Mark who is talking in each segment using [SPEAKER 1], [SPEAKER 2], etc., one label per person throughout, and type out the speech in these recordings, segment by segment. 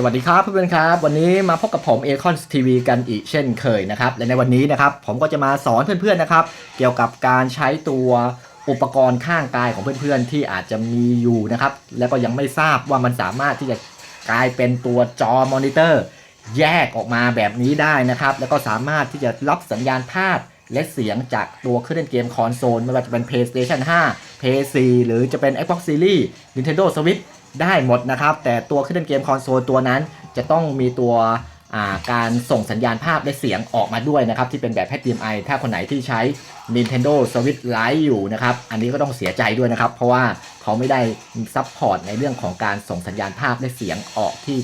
[SPEAKER 1] สวัสดีครับเพื่อนๆครับ วันนี้มาพบกับผม a c o n TV กันอีกเช่นเคยนะครับ และในวันนี้นะครับผมก็จะมาสอนเพื่อนๆนะครับ เกี่ยวกับการใช้ตัวอุปกรณ์ข้างกายของเพื่อนๆ ที่อาจจะมีอยู่นะครับ แล้วก็ยังไม่ทราบว่ามันสามารถที่จะกลายเป็นตัวจอมอนิเตอร์ แยกออกมาแบบนี้ได้นะครับ แล้วก็สามารถที่จะรับสัญญาณภาพและเสียงจากตัวเครื่องเล่นเกมคอนโซลไม่ว่าจะเป็น PlayStation 5 PS4 หรือจะเป็น Xbox Series Nintendo Switch ได้หมดนะครับ แต่ตัวเครื่องเล่นเกมคอนโซลตัวนั้น จะต้องมีตัวาการส่งสัญญาณภาพและเสียงออกมาด้วยนะครับ ที่เป็นแบบ HDMI ถ้าคนไหนที่ใช้ Nintendo Switch Lite อยู่นะครับ อันนี้ก็ต้องเสียใจด้วยนะครับ เพราะว่าเขาไม่ได้ซัพพอร์ตในเรื่องของการส่งสัญญาณภาพและเสียงออกที่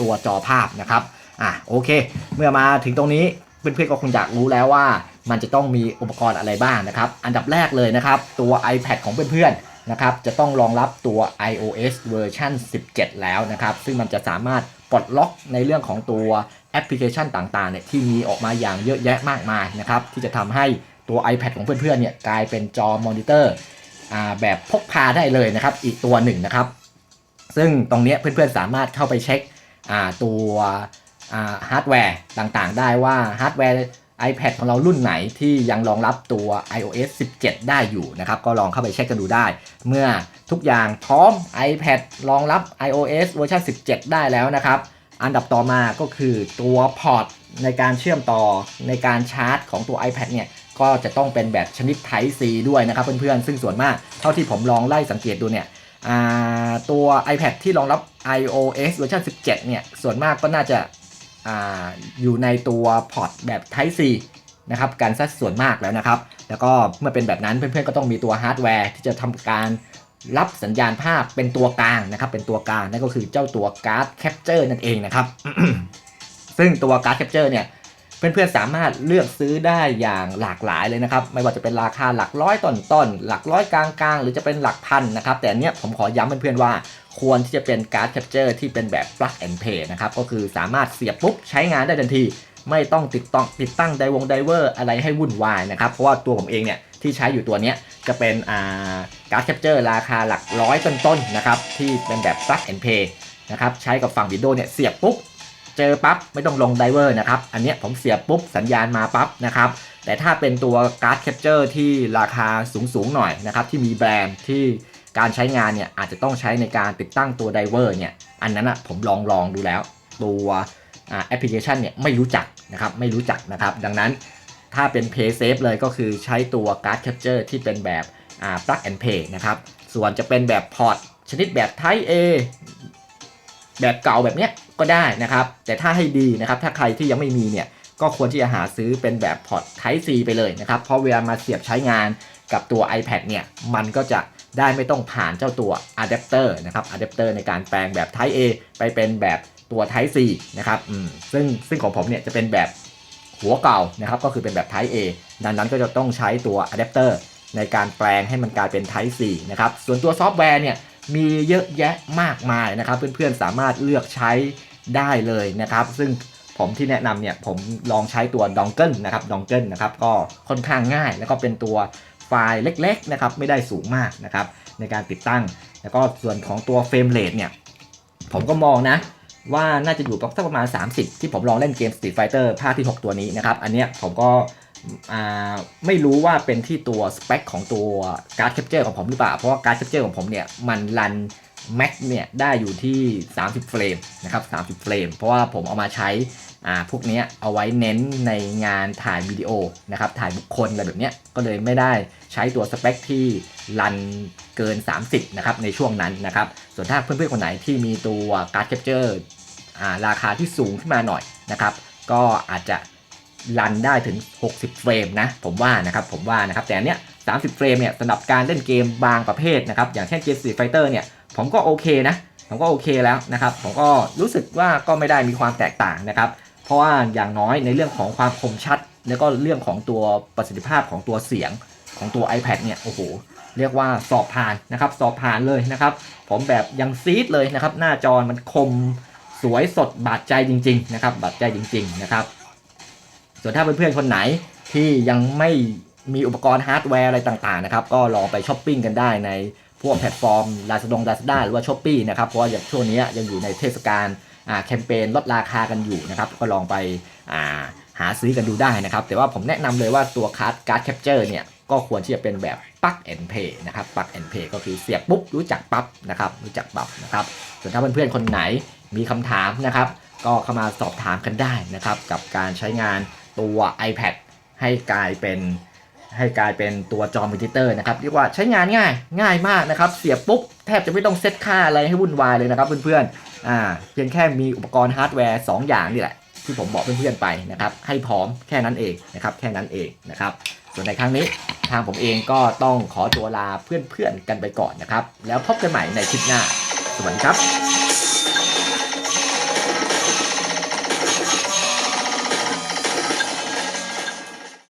[SPEAKER 1] ตัวจอภาพนะครับอะโอเค เมื่อมาถึงตรงนี้เพื่อนๆก็คงอยากรู้แล้วว่า มันจะต้องมีอุปกรณ์อะไรบ้างนะครับ อันดับแรกเลยนะครับ ตัว iPad ของเพื่อนๆ นะครับจะต้องรองรับตัว iOS เวอร์ชัน17 แล้วนะครับ ซึ่งมันจะสามารถปลดล็อกในเรื่องของตัวแอปพลิเคชันต่างๆเนี่ยที่มีออกมาอย่างเยอะแยะมากมายนะครับที่จะทำให้ตัว iPad ของเพื่อนๆเนี่ยกลายเป็นจอมอนิเตอร์แบบพกพาได้เลยนะครับ อีกตัวหนึ่งนะครับ ซึ่งตรงนี้เพื่อนๆสามารถเข้าไปเช็คตัวฮาร์ดแวร์ต่างๆ ได้ว่าฮาร์ดแวร์ iPad ของเรารุ่นไหนที่ยังรองรับตัว iOS 17 ได้อยู่นะครับ ก็ลองเข้าไปเช็คกันดูได้ เมื่อทุกอย่างพร้อม iPad รองรับ iOS เวอร์ชัน17 ได้แล้วนะครับ อันดับต่อมาก็คือตัวพอร์ตในการเชื่อมต่อในการชาร์จของตัว iPad เนี่ยก็จะต้องเป็นแบบชนิด Type C ด้วยนะครับเพื่อนๆ ซึ่งส่วนมากเท่าที่ผมลองไล่สังเกตดูเนี่ยตัว iPad ที่รองรับ iOS เวอร์ชัน17 เนี่ย ส่วนมากก็น่าจะ ออยู่ในตัวพอร์ตแบบ Type C นะครับกันสัดส่วนมากแล้วนะครับ แล้วก็เมื่อเป็นแบบนั้นเพื่อนๆก็ต้องมีตัวฮาร์ดแวร์ที่จะทำการรับสัญญาณภาพเป็นตัวกลางนะครับ เป็นตัวกลางนั่นก็คือเจ้าตัวการ์ดแคปเจอร์นั่นเองนะครับ ซึ่งตัวการ์ดแคปเจอร์เนี่ย เพื่อนๆสามารถเลือกซื้อได้อย่างหลากหลายเลยนะครับ ไม่ว่าจะเป็นราคาหลักร้อยต้นต้นๆหลักร้อยกลางๆ หรือจะเป็นหลักพันนะครับ แต่อันเนี้ยผมขอย้ำเพื่อนๆว่าควรที่จะเป็นการ์ดแคปเจอร์ที่เป็นแบบ plug and play นะครับ ก็คือสามารถเสียบปุ๊บใช้งานได้ทันที ไม่ต้องติดต้องติดตั้งไดวงไดเวอร์อะไรให้วุ่นวายนะครับ เพราะว่าตัวผมเองเนี่ยที่ใช้อยู่ตัวเนี้ยจะเป็นการ์ดแคปเจอร์ราคาหลักร้อยต้นๆนะครับที่เป็นแบบ plug and play นะครับใช้กับฝั่ง Windows เนี่ยเสียบปุ๊บ เจอปั๊บไม่ต้องลงไดเวอร์นะครับ อันนี้ผมเสียบปุ๊บสัญญาณมาปั๊บนะครับ แต่ถ้าเป็นตัวการ์ดแคปเจอร์ที่ราคาสูงๆหน่อยนะครับที่มีแบรนด์ที่การใช้งานเนี่ยอาจจะต้องใช้ในการติดตั้งตัวไดเวอร์เนี่ยอันนั้นอะผมลองลองดูแล้ว ตัวแอปพลิเคชันเนี่ยไม่รู้จักนะครับไม่รู้จักนะครับ ดังนั้นถ้าเป็น Pay Safe เลยก็คือใช้ตัวการ์ดแคปเจอร์ที่เป็นแบบ plug and play นะครับส่วนจะเป็นแบบพอร์ตชนิดแบบ Type A แบบเก่าแบบเนี้ย ก็ได้นะครับ แต่ถ้าให้ดีนะครับ ถ้าใครที่ยังไม่มีเนี่ย ก็ควรที่จะหาซื้อเป็นแบบพอร์ต Type C ไปเลยนะครับ เพราะเวลามาเสียบใช้งานกับตัว iPad เนี่ย มันก็จะได้ไม่ต้องผ่านเจ้าตัวอะแดปเตอร์นะครับอะแดปเตอร์ในการแปลงแบบ Type A ไปเป็นแบบตัว Type C นะครับอืมซึ่งซึ่งของผมเนี่ยจะเป็นแบบหัวเก่านะครับ ก็คือเป็นแบบ Type A ดังนั้นก็จะต้องใช้ตัวอะแดปเตอร์ในการแปลงให้มันกลายเป็น Type C นะครับ ส่วนตัวซอฟต์แวร์เนี่ย มีเยอะแยะมากมายนะครับ เพื่อนๆสามารถเลือกใช้ได้เลยนะครับ ซึ่งผมที่แนะนำเนี่ยผมลองใช้ตัวดองเกิลนะครับดองเกิลนะครับก็ค่อนข้างง่าย แล้วก็เป็นตัวไฟล์เล็กๆนะครับไม่ได้สูงมากนะครับในการติดตั้ง แล้วก็ส่วนของตัวเฟรมเรทเนี่ยผมก็มองนะว่าน่าจะอยู่สักประมาณ 30 ที่ผมลองเล่นเกม Street Fighter ภาคที่ 6 ตัวนี้นะครับ อันเนี้ยผมก็ ไม่รู้ว่าเป็นที่ตัวสเปคของตัวการ์ดแคปเจอร์ของผมหรือเปล่า เพราะว่าการ์ดแคปเจอร์ของผมเนี่ยมันรันแม็กเนี่ยได้อยู่ที่ 30 เฟรมนะครับ 30 เฟรม เพราะว่าผมเอามาใช้พวกนี้เอาไว้เน้นในงานถ่ายวิดีโอนะครับ ถ่ายบุคคลอะไรแบบนี้ก็เลยไม่ได้ใช้ตัวสเปคที่รันเกิน 30 นะครับในช่วงนั้นนะครับ ส่วนถ้าเพื่อนๆคนไหนที่มีตัวการ์ดแคปเจอร์ราคาที่สูงขึ้นมาหน่อยนะครับ ก็อาจจะ รันได้ถึง 60 เฟรมนะผมว่านะครับผมว่านะครับแต่เนี้ย30 เฟรมเนี่ยสำหรับการเล่นเกมบางประเภทนะครับอย่างเช่นเกม Street Fighter เนี่ยผมก็โอเคนะผมก็โอเคแล้วนะครับผมก็รู้สึกว่าก็ไม่ได้มีความแตกต่างนะครับเพราะว่าอย่างน้อยในเรื่องของความคมชัด แล้วก็เรื่องของตัวประสิทธิภาพของตัวเสียงของตัว iPad เนี่ยโอ้โหเรียกว่าสอบผ่านนะครับสอบผ่านเลยนะครับ ผมแบบยังซีดเลยนะครับ หน้าจอมันคมสวยสดบาดใจจริง ๆ นะครับบาดใจจริง ๆ นะครับ ส่วนถ้าเพื่อนๆคนไหนที่ยังไม่มีอุปกรณ์ฮาร์ดแวร์อะไรต่างๆนะครับก็ลองไปช้อปปิ้งกันได้ในพวกแพลตฟอร์ม Lazada Lazada หรือว่า Shopee นะครับเพราะว่าอย่างช่วงนี้ยังอยู่ในเทศกาลแคมเปญลดราคากันอยู่นะครับก็ลองไปาหาซื้อกันดูได้นะครับ แต่ว่าผมแนะนำเลยว่าตัวการ์ดการ์ดแคปเจอร์เนี่ยก็ควรที่จะเป็นแบบปักแอนเพย์นะครับปักแอนเพย์ก็คือเสียบปุ๊บรู้จักปั๊บนะครับรู้จักปั๊บนะครับส่วนถ้าเพื่อนๆคนไหนมีคำถามนะครับ ก็เข้ามาสอบถามกันได้นะครับ กับการใช้งาน ตัว iPad ให้กลายเป็นให้กลายเป็นตัวจอมอนิเตอร์นะครับเรียกว่าใช้งานง่ายง่ายมากนะครับ เสียบปุ๊บ แทบจะไม่ต้องเซตค่าอะไรให้วุ่นวายเลยนะครับเพื่อนๆอ่าเพียงแค่มีอุปกรณ์ฮาร์ดแวร์ 2 อย่างนี่แหละ ที่ผมบอกเพื่อนๆไปนะครับ ให้พร้อมแค่นั้นเองนะครับแค่นั้นเองนะครับ ส่วนในครั้งนี้ทางผมเองก็ต้องขอตัวลาเพื่อนๆกันไปก่อนนะครับ แล้วพบกันใหม่ในคลิปหน้า สวัสดีครับ